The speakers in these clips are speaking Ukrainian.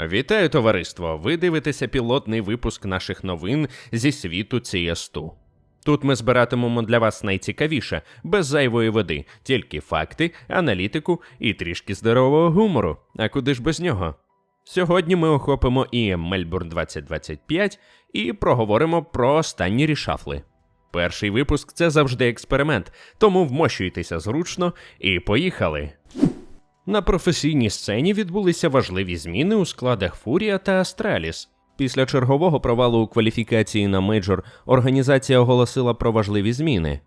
Вітаю, товариство! Ви дивитеся пілотний випуск наших новин зі світу CS2. Тут ми збиратимемо для вас найцікавіше, без зайвої води, тільки факти, аналітику і трішки здорового гумору. А куди ж без нього? Сьогодні ми охопимо і Мельбурн 2025 і проговоримо про останні рішафли. Перший випуск це завжди експеримент, тому вмощуйтеся зручно і поїхали. На професійній сцені відбулися важливі зміни у складах Фурія та Астраліс. Після чергового провалу у кваліфікації на мейджор організація оголосила про важливі зміни.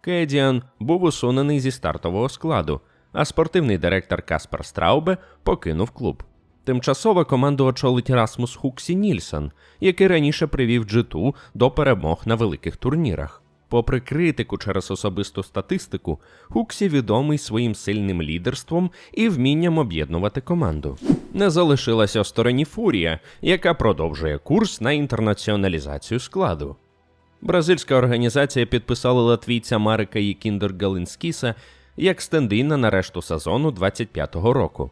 Кедіан був усунений зі стартового складу, а спортивний директор Каспар Страубе покинув клуб. Тимчасово команду очолить Расмус Хуксі Нільсон, який раніше привів G2 до перемог на великих турнірах. Попри критику через особисту статистику, Хуксі відомий своїм сильним лідерством і вмінням об'єднувати команду. Не залишилася в стороні Фурія, яка продовжує курс на інтернаціоналізацію складу. Бразильська організація підписала латвійця Марика Єкіндер Галинскіса як стендина на решту сезону 25-го року.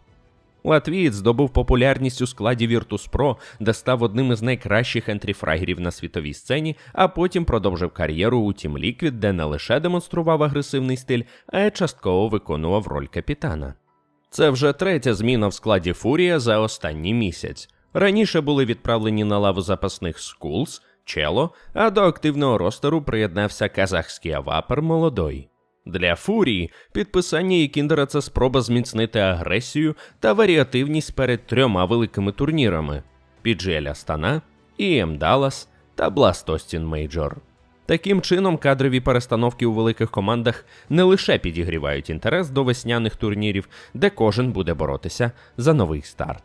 Латвієць здобув популярність у складі Virtus.pro, де став одним із найкращих ентріфрагерів на світовій сцені, а потім продовжив кар'єру у Team Liquid, де не лише демонстрував агресивний стиль, а й частково виконував роль капітана. Це вже третя зміна в складі Фурія за останній місяць. Раніше були відправлені на лаву запасних Скулс, Чело, а до активного ростеру приєднався казахський авапер молодой. Для Фурії підписання Єкіндера це спроба зміцнити агресію та варіативність перед трьома великими турнірами: PGL Астана, EM Даллас та Blast Austin Major. Таким чином, кадрові перестановки у великих командах не лише підігрівають інтерес до весняних турнірів, де кожен буде боротися за новий старт.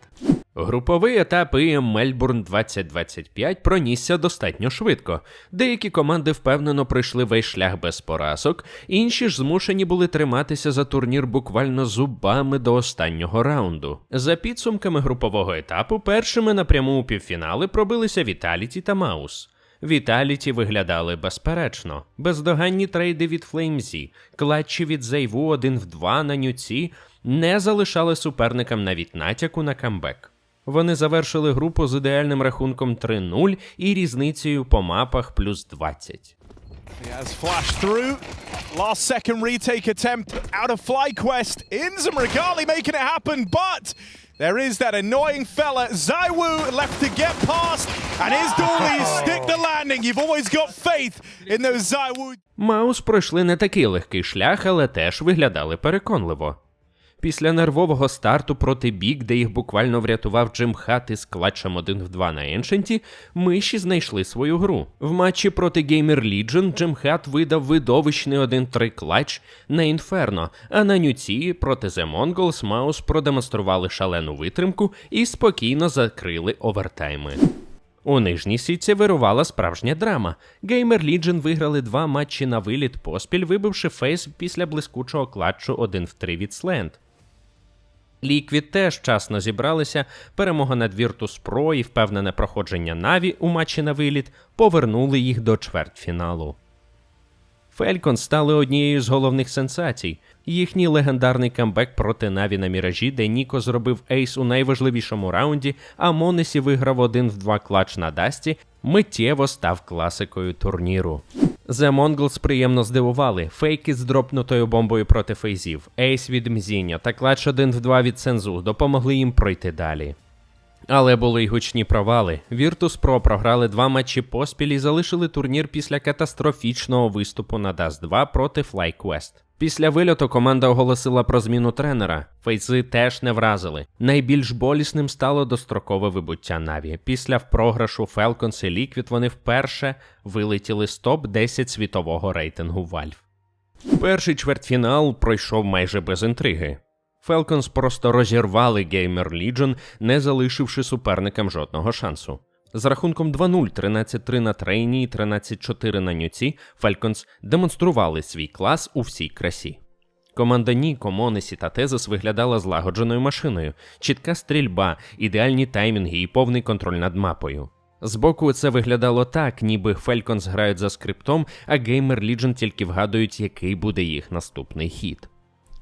Груповий етап ІМ Мельбурн 2025 пронісся достатньо швидко. Деякі команди впевнено пройшли весь шлях без поразок, інші ж змушені були триматися за турнір буквально зубами до останнього раунду. За підсумками групового етапу, першими напряму у півфінали пробилися Віталіті та Маус. Віталіті виглядали безперечно, бездоганні трейди від Флеймзі, клатчі від Зайву 1 в 2 на нюці не залишали суперникам навіть натяку на камбек. Вони завершили групу з ідеальним рахунком 3-0 і різницею по мапах плюс 20. He has flashed through. Last second retake attempt out of FlyQuest. Inzam Regali making it happen, but there is that annoying fella, Zaiwu, left to get past. And his Dooley stick the landing. You've always got faith in those Zaiwu. Маус пройшли не такий легкий шлях, але теж виглядали переконливо. Після нервового старту проти бік, де їх буквально врятував Джим Хат із клатчем 1 в 2 на Еншенті, миші знайшли свою гру. В матчі проти Gamer Legion Джим Хат видав видовищний 1-3 клатч на Інферно, а на нюці проти The Mongols Маус продемонстрували шалену витримку і спокійно закрили овертайми. У нижній сітці вирувала справжня драма. Gamer Legion виграли два матчі на виліт поспіль, вибивши фейс після блискучого клатчу 1 в 3 від Сленд. Ліквід теж вчасно зібралися, перемога над Virtus.pro і впевнене проходження Наві у матчі на виліт повернули їх до чвертьфіналу. Фелькон стали однією з головних сенсацій. Їхній легендарний камбек проти Наві на міражі, де Ніко зробив ейс у найважливішому раунді, а Монесі виграв один в два клач на Дасті, миттєво став класикою турніру. The Mongols приємно здивували. Фейки з дропнутою бомбою проти фейзів, ейс від Мзіння та клач 1 в 2 від Сензу допомогли їм пройти далі. Але були й гучні провали. Virtus.pro програли два матчі поспіль і залишили турнір після катастрофічного виступу на Dust 2 проти FlyQuest. Після вильоту команда оголосила про зміну тренера. Фейзи теж не вразили. Найбільш болісним стало дострокове вибуття Наві. Після програшу Falcons і Liquid вони вперше вилетіли з топ-10 світового рейтингу Valve. Перший чвертьфінал пройшов майже без інтриги. Falcons просто розірвали Gamer Legion, не залишивши суперникам жодного шансу. З рахунком 2-0, 13-3 на трейні і 13-4 на нюці, Falcons демонстрували свій клас у всій красі. Команда Ніко, Монесі та Тезис виглядала злагодженою машиною, чітка стрільба, ідеальні таймінги і повний контроль над мапою. Збоку це виглядало так, ніби Falcons грають за скриптом, а Gamer Legion тільки вгадують, який буде їх наступний хід.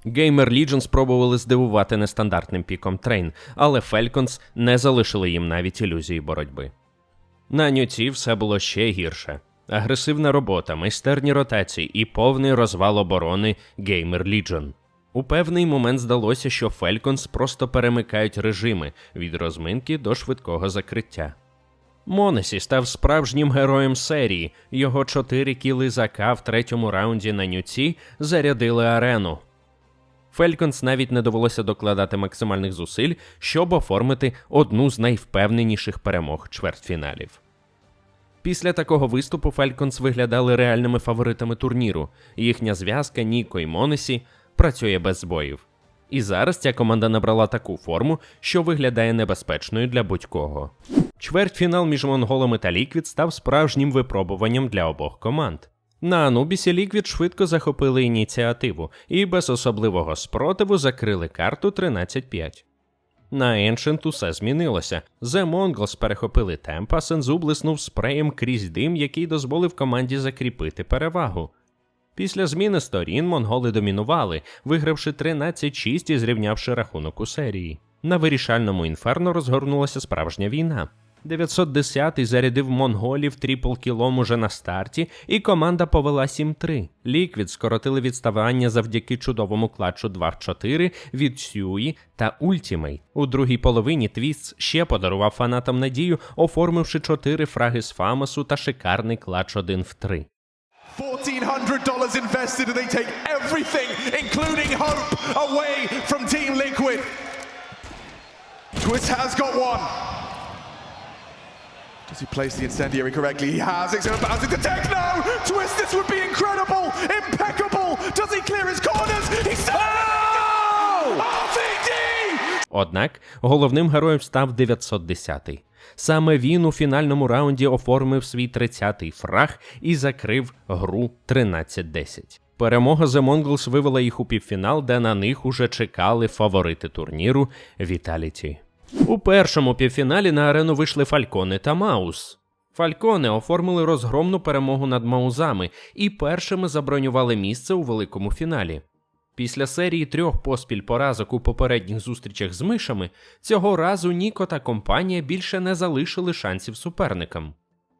Gamer Legion спробували здивувати нестандартним піком трейн, але Falcons не залишили їм навіть ілюзії боротьби. На нюці все було ще гірше. Агресивна робота, майстерні ротації і повний розвал оборони Gamer Legion. У певний момент здалося, що Falcons просто перемикають режими від розминки до швидкого закриття. Монесі став справжнім героєм серії. Його чотири кіли за в третьому раунді на нюці зарядили арену. Фельконс навіть не довелося докладати максимальних зусиль, щоб оформити одну з найвпевненіших перемог чвертьфіналів. Після такого виступу Фельконс виглядали реальними фаворитами турніру. Їхня зв'язка Ніко і Монесі працює без збоїв. І зараз ця команда набрала таку форму, що виглядає небезпечною для будь-кого. Чвертьфінал між монголами та Ліквід став справжнім випробуванням для обох команд. На Анубісі Ліквід швидко захопили ініціативу і без особливого спротиву закрили карту 13-5. На Ancient усе змінилося. The Mongols перехопили темп, а Сензу блиснув спреєм крізь дим, який дозволив команді закріпити перевагу. Після зміни сторін монголи домінували, вигравши 13-6 і зрівнявши рахунок у серії. На вирішальному інферно розгорнулася справжня війна. 910-й зарядив монголів тріпл-кілом уже на старті, і команда повела 7-3. Ліквід скоротили відставання завдяки чудовому клатчу 2-4 від Сюї та Ультімейт. У другій половині Твіст ще подарував фанатам надію, оформивши 4 фраги з Фамасу та шикарний клатч 1 в 3. $1,400 invested and they take everything, including hope, away from Team Liquid. Twist has got one. Does he place the incendiary correctly? He has. It's going to bounce into Techno. Twist, this would be incredible, impeccable. Does he clear his corners? He's oh! RVD! Однак головним героєм став 910-й. Саме він у фінальному раунді оформив свій 30-й фраг і закрив гру 13-10. Перемога The Mongols вивела їх у півфінал, де на них уже чекали фаворити турніру Vitality. У першому півфіналі на арену вийшли Фалькони та Маус. Фалькони оформили розгромну перемогу над Маузами і першими забронювали місце у великому фіналі. Після серії трьох поспіль поразок у попередніх зустрічах з мишами, цього разу Ніко та компанія більше не залишили шансів суперникам.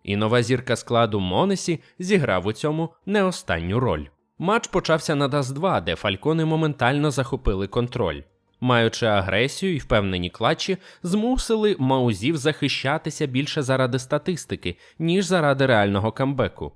І нова зірка складу Монесі зіграв у цьому не останню роль. Матч почався на Даст 2, де фалькони моментально захопили контроль. Маючи агресію і впевнені клатчі, змусили маузів захищатися більше заради статистики, ніж заради реального камбеку.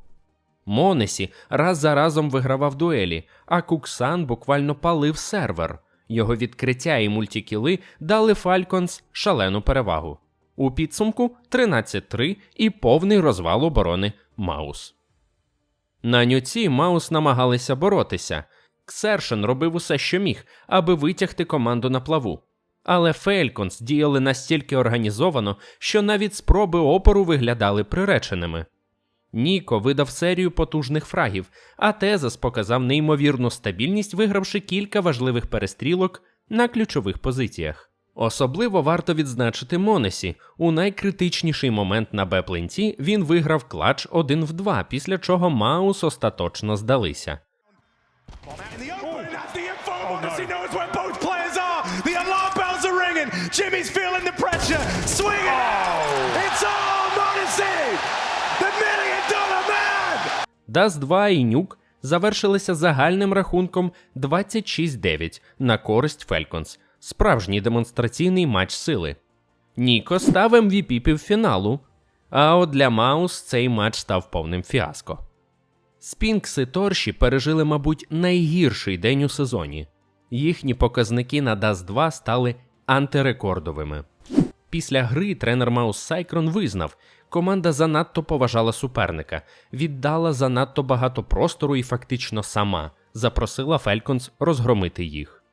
Монесі раз за разом вигравав дуелі, а Куксан буквально палив сервер. Його відкриття і мультікіли дали Фальконс шалену перевагу. У підсумку 13-3 і повний розвал оборони Маус. На нюці Маус намагалися боротися. Ксершен робив усе, що міг, аби витягти команду на плаву. Але Фельконс діяли настільки організовано, що навіть спроби опору виглядали приреченими. Ніко видав серію потужних фрагів, а Тезас показав неймовірну стабільність, вигравши кілька важливих перестрілок на ключових позиціях. Особливо варто відзначити Монесі. У найкритичніший момент на Б-пленті він виграв клач 1 в 2, після чого Маус остаточно здалися. Bomb out in the open. Ooh. That's the info. Odyssey knows where both players are. The alarm bells are ringing. Jimmy's feeling the pressure. Swinging it. It's all Odyssey. The million dollar man. Даст 2 і Нюк завершилися загальним рахунком 26-9 на користь Фельконс. Справжній демонстраційний матч сили. Ніко став MVP півфіналу, а от для Маус цей матч став повним фіаско. Спінкси Торші пережили, мабуть, найгірший день у сезоні. Їхні показники на Даст 2 стали антирекордовими. Після гри тренер Маус Сайкрон визнав, команда занадто поважала суперника, віддала занадто багато простору і фактично сама запросила Фельконс розгромити їх.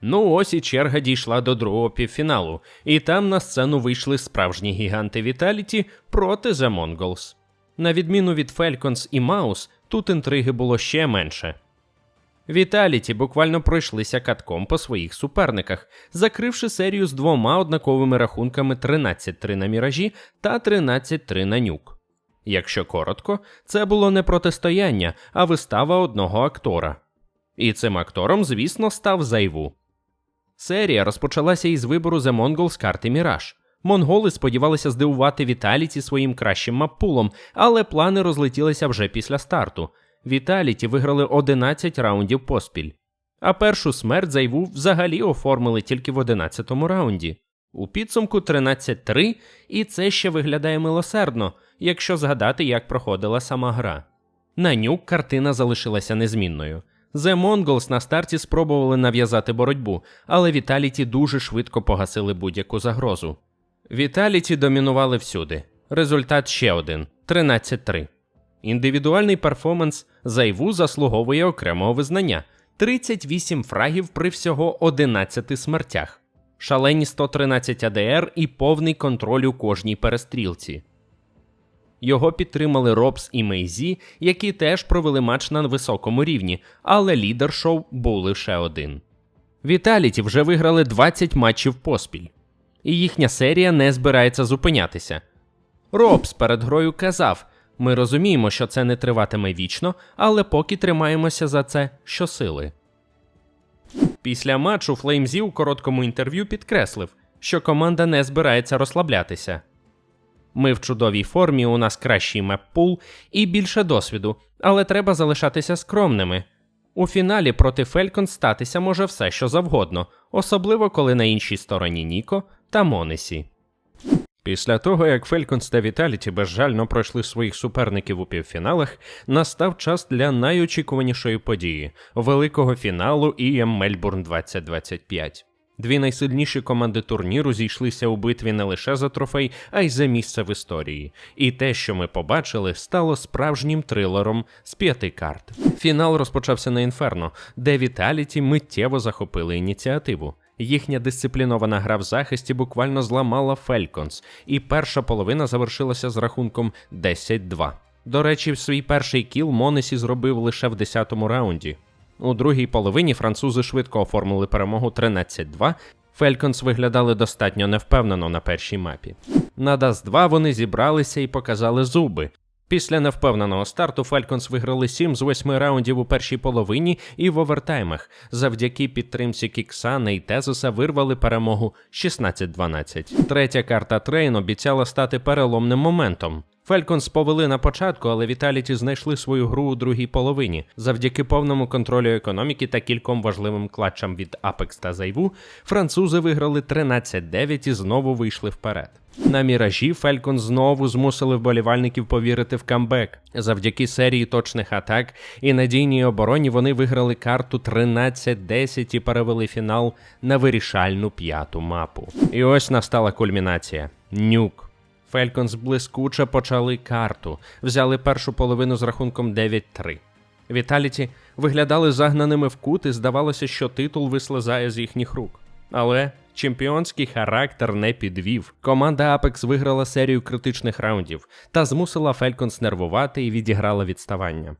Ну ось і черга дійшла до другого півфіналу, і там на сцену вийшли справжні гіганти Віталіті проти The Mongols. На відміну від Falcons і Маус, тут інтриги було ще менше. Віталіті буквально пройшлися катком по своїх суперниках, закривши серію з двома однаковими рахунками 13-3 на міражі та 13-3 на нюк. Якщо коротко, це було не протистояння, а вистава одного актора. І цим актором, звісно, став Зайву. Серія розпочалася із вибору The Mongols карти Міраж. Монголи сподівалися здивувати Віталіті своїм кращим маппулом, але плани розлетілися вже після старту. Віталіті виграли 11 раундів поспіль. А першу смерть Зайву взагалі оформили тільки в 11-му раунді. У підсумку 13-3, і це ще виглядає милосердно, якщо згадати, як проходила сама гра. На нюк картина залишилася незмінною. The Mongols на старті спробували нав'язати боротьбу, але Віталіті дуже швидко погасили будь-яку загрозу. Віталіті домінували всюди. Результат ще один 13-3. Індивідуальний перформанс Зайву заслуговує окремого визнання 38 фрагів при всього 11 смертях, шалені 113 АДР і повний контроль у кожній перестрілці. Його підтримали Робс і Мейзі, які теж провели матч на високому рівні, але лідер шоу був лише один. Віталіті вже виграли 20 матчів поспіль, і їхня серія не збирається зупинятися. Робс перед грою казав: ми розуміємо, що це не триватиме вічно, але поки тримаємося за це щосили. Після матчу Флеймзі у короткому інтерв'ю підкреслив, що команда не збирається розслаблятися. Ми в чудовій формі, у нас кращий меп-пул і більше досвіду, але треба залишатися скромними. У фіналі проти Фелькон статися може все, що завгодно, особливо коли на іншій стороні Ніко та Монесі. Після того, як Фельконс та Віталіті безжально пройшли своїх суперників у півфіналах, настав час для найочікуванішої події великого фіналу EM Мельбурн 2025. Дві найсильніші команди турніру зійшлися у битві не лише за трофей, а й за місце в історії. І те, що ми побачили, стало справжнім трилером з п'яти карт. Фінал розпочався на інферно, де Віталіті миттєво захопили ініціативу. Їхня дисциплінована гра в захисті буквально зламала Фельконс, і перша половина завершилася з рахунком 10-2. До речі, свій перший кіл Монесі зробив лише в 10-му раунді. У другій половині французи швидко оформили перемогу 13-2. Фельконс виглядали достатньо невпевнено на першій мапі. На Даст 2 вони зібралися і показали зуби. Після невпевненого старту Falcons виграли 7 з 8 раундів у першій половині і в овертаймах. Завдяки підтримці Кіксана і Тезоса вирвали перемогу 16-12. Третя карта Трейн обіцяла стати переломним моментом. Фельконс повели на початку, але Віталіті знайшли свою гру у другій половині. Завдяки повному контролю економіки та кільком важливим клатчам від Apex та Зайву, французи виграли 13-9 і знову вийшли вперед. На міражі Фелькон знову змусили вболівальників повірити в камбек. Завдяки серії точних атак і надійній обороні вони виграли карту 13-10 і перевели фінал на вирішальну п'яту мапу. І ось настала кульмінація. Нюк. Фельконс блискуче почали карту, взяли першу половину з рахунком 9-3. Віталіті виглядали загнаними в кут і здавалося, що титул вислизає з їхніх рук. Але чемпіонський характер не підвів. Команда Apex виграла серію критичних раундів та змусила Фельконс нервувати і відіграла відставання.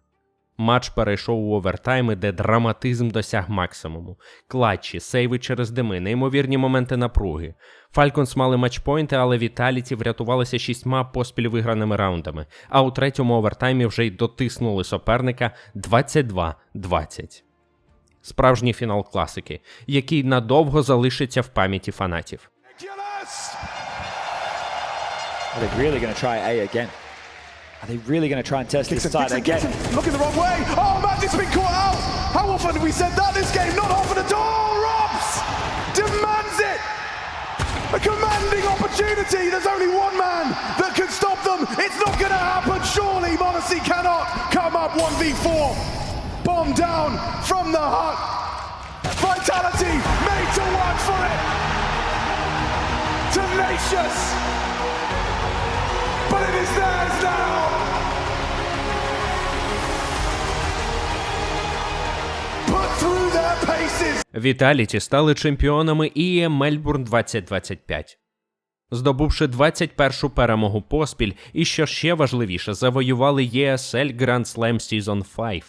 Матч перейшов у овертайми, де драматизм досяг максимуму. Клатчі, сейви через дими, неймовірні моменти напруги. Фальконс мали матчпойнти, але Віталіті врятувалися шістьма поспіль виграними раундами, а у третьому овертаймі вже й дотиснули суперника 22-20. Справжній фінал класики, який надовго залишиться в пам'яті фанатів. Ridiculous! Are they really going try A again? Are they really going to try and test this side Dixon, again? Looking the wrong way. Oh, Magic's been caught out. How often have we said that this game? Not often at all. Robs demands it. A commanding opportunity. There's only one man that can stop them. It's not going to happen. Surely Monacy cannot come up 1v4. Bomb down from the hut. Vitality made to work for it. Tenacious. Віталіті стали чемпіонами EM Мельбурн 2025. Здобувши 21-шу перемогу поспіль, і що ще важливіше, завоювали ESL Grand Slam Season 5.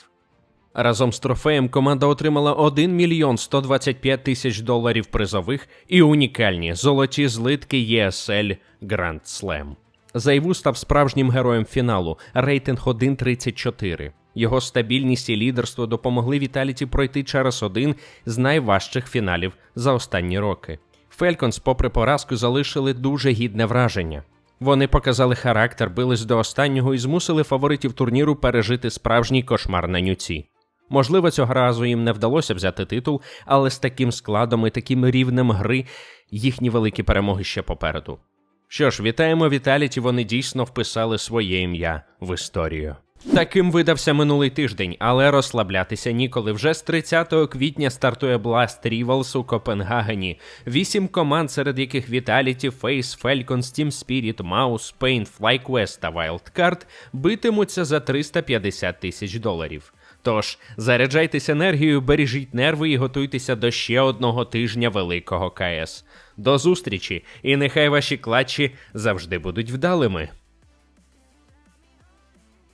Разом з трофеєм команда отримала 1 мільйон 125 тисяч доларів призових і унікальні золоті злитки ESL Grand Slam. Зайву став справжнім героєм фіналу, рейтинг 1.34. Його стабільність і лідерство допомогли Віталіті пройти через один з найважчих фіналів за останні роки. Фельконс, попри поразку, залишили дуже гідне враження. Вони показали характер, бились до останнього і змусили фаворитів турніру пережити справжній кошмар на нюці. Можливо, цього разу їм не вдалося взяти титул, але з таким складом і таким рівнем гри їхні великі перемоги ще попереду. Що ж, вітаємо Віталіті, вони дійсно вписали своє ім'я в історію. Таким видався минулий тиждень, але розслаблятися ніколи. Вже з 30 квітня стартує Blast Rivals у Копенгагені. Вісім команд, серед яких Vitality, Face, Falcons, Team Spirit, Mouse, Pain, FlyQuest та Wildcard битимуться за 350 тисяч доларів. Тож заряджайтесь енергією, бережіть нерви і готуйтеся до ще одного тижня великого КС. До зустрічі, і нехай ваші клатчі завжди будуть вдалими.